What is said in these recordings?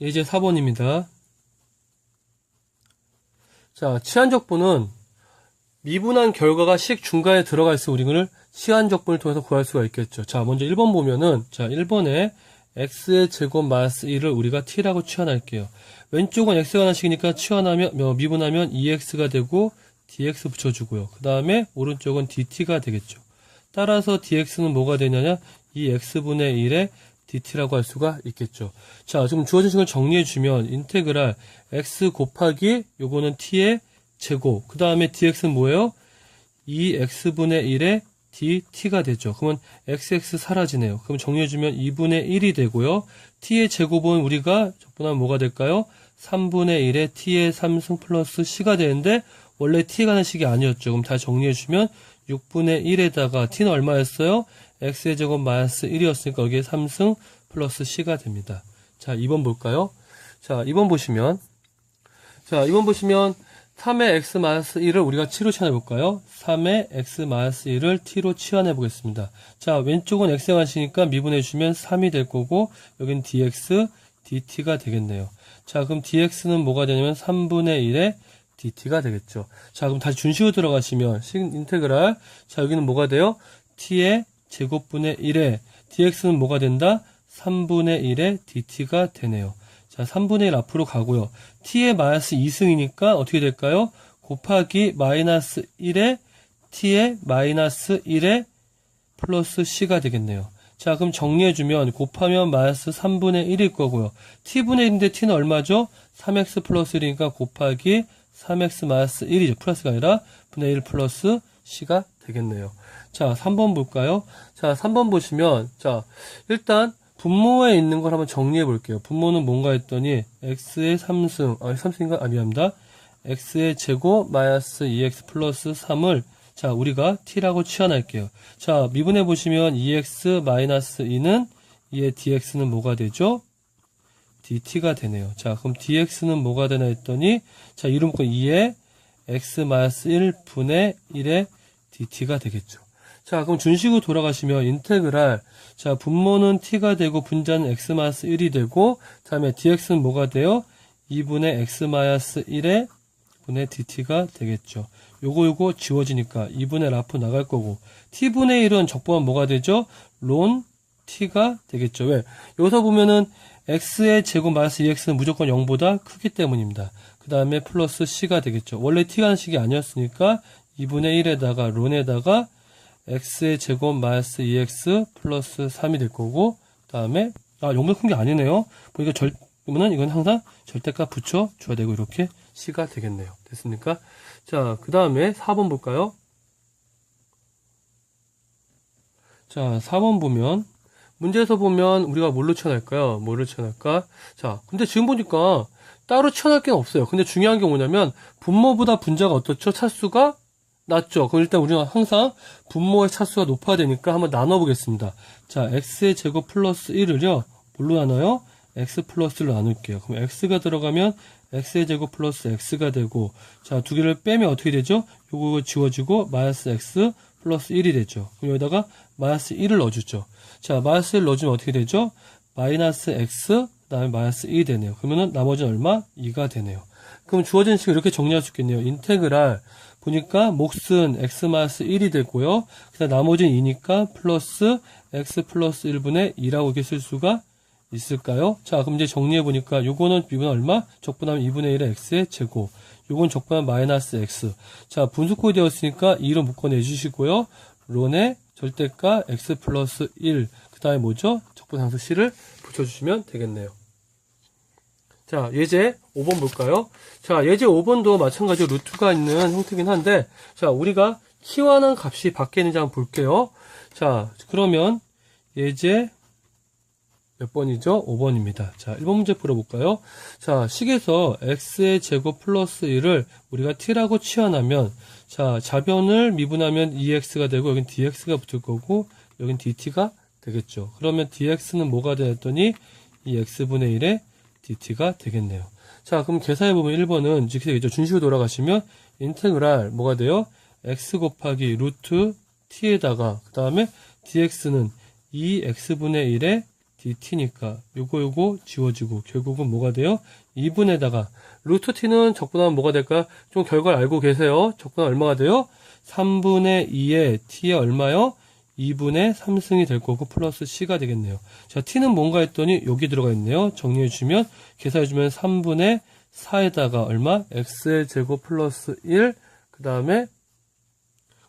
예제 4번입니다. 자, 치환적분은 미분한 결과가 식 중간에 있으면 우리는 치환적분을 통해서 구할 수가 있겠죠. 자, 먼저 1번 보면은, 자, 1번에 x의 제곱 마이너스 1을 우리가 t라고 치환할게요. 왼쪽은 x가 하나씩이니까 치환하면, 어, 미분하면 2x가 되고, dx 붙여주고요. 그 다음에 오른쪽은 dt가 되겠죠. 따라서 dx는 뭐가 되냐냐? 이 x분의 1에 dt라고 할 수가 있겠죠. 자, 지금 주어진 식을 정리해 주면, 인테그랄 x 곱하기, 요거는 t의 제곱, 그 다음에 dx는 뭐예요? 2x분의 1에 dt가 되죠. 그러면 xx 사라지네요. 그럼 정리해 주면 2분의 1이 되고요. t의 제곱은 우리가 적분하면 뭐가 될까요? 3분의 1에 t의 3승 플러스 c가 되는데 원래 t가 하는 식이 아니었죠. 그럼 다 정리해 주면 6분의 1에다가 t는 얼마였어요? X의 제곱 마이너스 1이었으니까 여기에 3승 플러스 c가 됩니다. 자, 2번 볼까요? 자, 2번 보시면 자, 2번 보시면 3의 x 마이너스 1을 우리가 t로 치환해 볼까요? 3의 x 마이너스 1을 t로 치환해 보겠습니다. 자, 왼쪽은 x의 관시니까 미분해 주면 3이 될 거고 여긴 dx, dt가 되겠네요. 자, 그럼 dx는 뭐가 되냐면 3분의 1의 dt가 되겠죠. 자, 그럼 다시 준식으로 들어가시면 식 인테그랄 자, 여기는 뭐가 돼요? t의 제곱분의 1에 dx는 뭐가 된다? 3분의 1의 dt가 되네요. 자, 3분의 1 앞으로 가고요. t의 마이너스 2승이니까 어떻게 될까요? 곱하기 마이너스 1에 t의 마이너스 1에 플러스 c가 되겠네요. 자, 그럼 정리해주면 곱하면 마이너스 3분의 1일 거고요. t분의 1인데 t는 얼마죠? 3x 플러스 1이니까 곱하기 3x 마이너스 1이죠. 플러스가 아니라 분의 1 플러스 c가 되겠네요. 자, 3번 볼까요? 자, 3번 보시면, 자, 일단, 분모에 있는 걸 한번 정리해 볼게요. 분모는 뭔가 했더니, x의 3승, 아, 3승인가? 아, 미안합니다. x의 제곱 마이너스 2x 플러스 3을, 자, 우리가 t라고 치환할게요. 자, 미분해 보시면 2x 마이너스 2는, 2의 dx는 뭐가 되죠? dt가 되네요. 자, 그럼 dx는 뭐가 되나 했더니, 자, 이름 거 2의 x 마이너스 1분의 1의 dt가 되겠죠. 자, 그럼 준식으로 돌아가시면 인테그랄 자, 분모는 t가 되고 분자는 x 마이너스 1이 되고 다음에 dx는 뭐가 돼요? 2분의 x 마이너스 1의 분의 dt가 되겠죠. 요거 요거 지워지니까 2분의 라프 나갈 거고 t분의 1은 적보면 뭐가 되죠? 론 t가 되겠죠. 왜? 여기서 보면은 x의 제곱 마이너스 2x는 무조건 0보다 크기 때문입니다. 그 다음에 플러스 c가 되겠죠. 원래 t가 식이 아니었으니까 2분의 1에다가 론에다가 x의 제곱 마이너스 2x 플러스 3이 될 거고 그 다음에 아 0보다 큰 게 아니네요. 보니까 절 그러면은 이건 항상 절대값 붙여 줘야 되고 이렇게 c가 되겠네요. 됐습니까? 자, 그 다음에 4번 볼까요? 자, 4번 보면 문제에서 보면 우리가 뭘로 치환할까요? 뭐를 치환할까? 자, 근데 지금 보니까 따로 치환할 게 없어요. 근데 중요한 게 뭐냐면 분모보다 분자가 어떻죠? 차수가 낮죠. 그럼 일단 우리가 항상 분모의 차수가 높아야 되니까 한번 나눠보겠습니다. 자, x의 제곱 플러스 1을요. 뭘로 나눠요? x 플러스로 나눌게요. 그럼 x가 들어가면 x의 제곱 플러스 x가 되고 자, 두 개를 빼면 어떻게 되죠? 요거 지워지고 마이너스 x 플러스 1이 되죠. 그럼 여기다가 마이너스 1을 넣어주죠. 자, 마이너스 1 넣어주면 어떻게 되죠? 마이너스 x 그 다음에 마이너스 1이 되네요. 그러면은 나머지는 얼마? 2가 되네요. 그럼 주어진 식을 이렇게 정리할 수 있겠네요. 인테그랄 보니까 몫은 x 마이너스 1이 되고요. 그다음 나머지는 2니까 플러스 x 플러스 1분의 2라고 이렇게 쓸 수가 있을까요? 자, 그럼 이제 정리해 보니까 요거는 비분 얼마? 적분하면 2분의 1의 x의 제곱. 요건 적분하면 마이너스 x. 자, 분수꼴이 되었으니까 2로 묶어내 주시고요. 론의 절대가 x 플러스 1. 그 다음에 뭐죠? 적분함수 c를 붙여주시면 되겠네요. 자, 예제 5번 볼까요? 자, 예제 5번도 마찬가지로 루트가 있는 형태긴 한데, 자, 우리가 키워하는 값이 밖에 있는지 한번 볼게요. 자, 그러면 예제 몇 번이죠? 5번입니다. 자, 1번 문제 풀어볼까요? 자, 식에서 x의 제곱 플러스 1을 우리가 t라고 치환하면, 자, 자변을 미분하면 2x가 되고, 여긴 dx가 붙을 거고, 여긴 dt가 되겠죠. 그러면 dx는 뭐가 되었더니, 이 x분의 1의 dt가 되겠네요. 자, 그럼 계산해 보면 1번은 이렇게 되겠죠. 준식으로 돌아가시면, 인테그랄 뭐가 돼요? x 곱하기 루트 t에다가, 그 다음에 dx는 2x분의 1의 dt니까 요거 요거 지워지고 결국은 뭐가 돼요? 2분에다가 루트 t는 적분하면 뭐가 될까? 좀 결과를 알고 계세요. 적분하면 얼마가 돼요? 3분의 2에 t에 얼마요? 2분의 3승이 될 거고 플러스 c가 되겠네요. 자, t는 뭔가 했더니 여기 들어가 있네요. 정리해 주면 계산해 주면 3분의 4에다가 얼마? x의 제곱 플러스 1. 그 다음에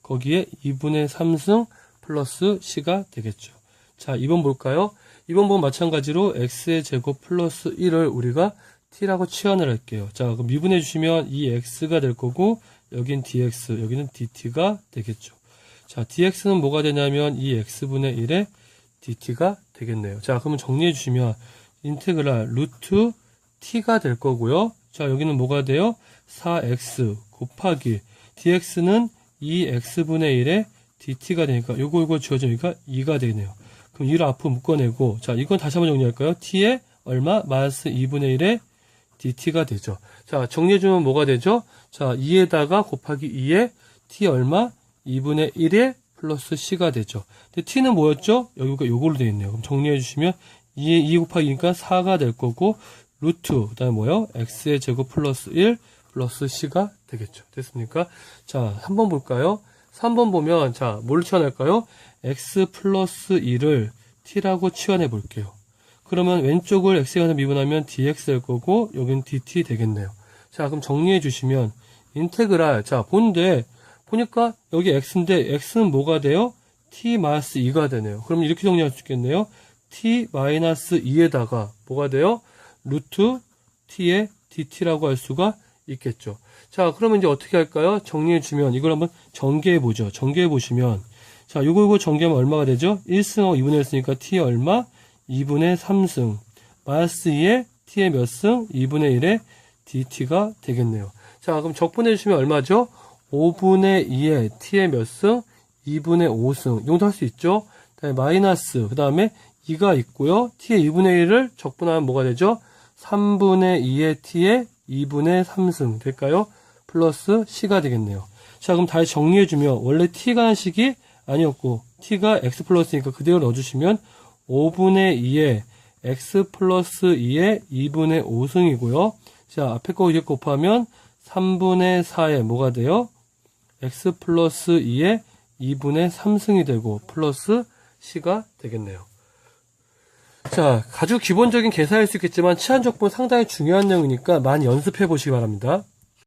거기에 2분의 3승 플러스 c가 되겠죠. 자, 2번 볼까요? 2번 보면 마찬가지로 x의 제곱 플러스 1을 우리가 t라고 치환을 할게요. 자, 그럼 미분해 주시면 이 x가 될 거고 여긴 dx, 여기는 dt가 되겠죠. 자, dx는 뭐가 되냐면 이 x분의 1에 dt가 되겠네요. 자, 그러면 정리해 주시면 인테그랄 루트 t가 될 거고요. 자, 여기는 뭐가 돼요? 4x 곱하기 dx는 2x분의 1에 dt가 되니까 요거 요거 지워지니까 2가 되네요. 그럼 2를 앞으로 묶어내고 자, 이건 다시 한번 정리할까요? t에 얼마? 마이너스 2분의 1에 dt가 되죠. 자, 정리해 주면 뭐가 되죠? 자, 2에다가 곱하기 2에 t 얼마? 2분의 1에 플러스 c가 되죠. 근데 t는 뭐였죠? 여기가 요걸로 되어 있네요. 그럼 정리해 주시면 2에 2 곱하기 2니까 4가 될 거고 루트 그 다음에 뭐요? x의 제곱 플러스 1 플러스 c가 되겠죠. 됐습니까? 자, 한번 볼까요? 3번 보면 자, 뭘 치환할까요? x 플러스 2를 t라고 치환해 볼게요. 그러면 왼쪽을 x에 관해서 미분하면 dx 될 거고 여긴 dt 되겠네요. 자, 그럼 정리해 주시면 인테그랄 자, 본데 보니까 여기 x인데 x는 뭐가 돼요? t 마이너스 2가 되네요. 그럼 이렇게 정리할 수 있겠네요. t 마이너스 2에다가 뭐가 돼요? 루트 t의 dt라고 할 수가 있겠죠. 자, 그러면 이제 어떻게 할까요? 정리해 주면 이걸 한번 전개해 보죠. 전개해 보시면 자, 요거 요거 전개하면 얼마가 되죠? 1승하고 2분의 1승이니까 t 얼마? 2분의 3승. 마이너스 2에 t의 몇 승? 2분의 1에 dt가 되겠네요. 자, 그럼 적분해 주시면 얼마죠? 5분의 2에 t의 몇 승? 2분의 5승. 용도할 수 있죠? 그다음에 마이너스. 그 다음에 2가 있고요. t의 2분의 1을 적분하면 뭐가 되죠? 3분의 2의 t의 2분의 3승 될까요? 플러스 c가 되겠네요. 자, 그럼 다시 정리해주면 원래 t가 한 식이 아니었고 t가 x 플러스니까 그대로 넣어주시면 5분의 2에 x 플러스 2의 2분의 5승이고요. 자, 앞에 거 이제 곱하면 3분의 4에 뭐가 돼요? X 플러스 2의 2분의 3승이 되고 플러스 c가 되겠네요. 자, 아주 기본적인 계산일 수 있겠지만 치안적분 상당히 중요한 내용이니까 많이 연습해 보시기 바랍니다.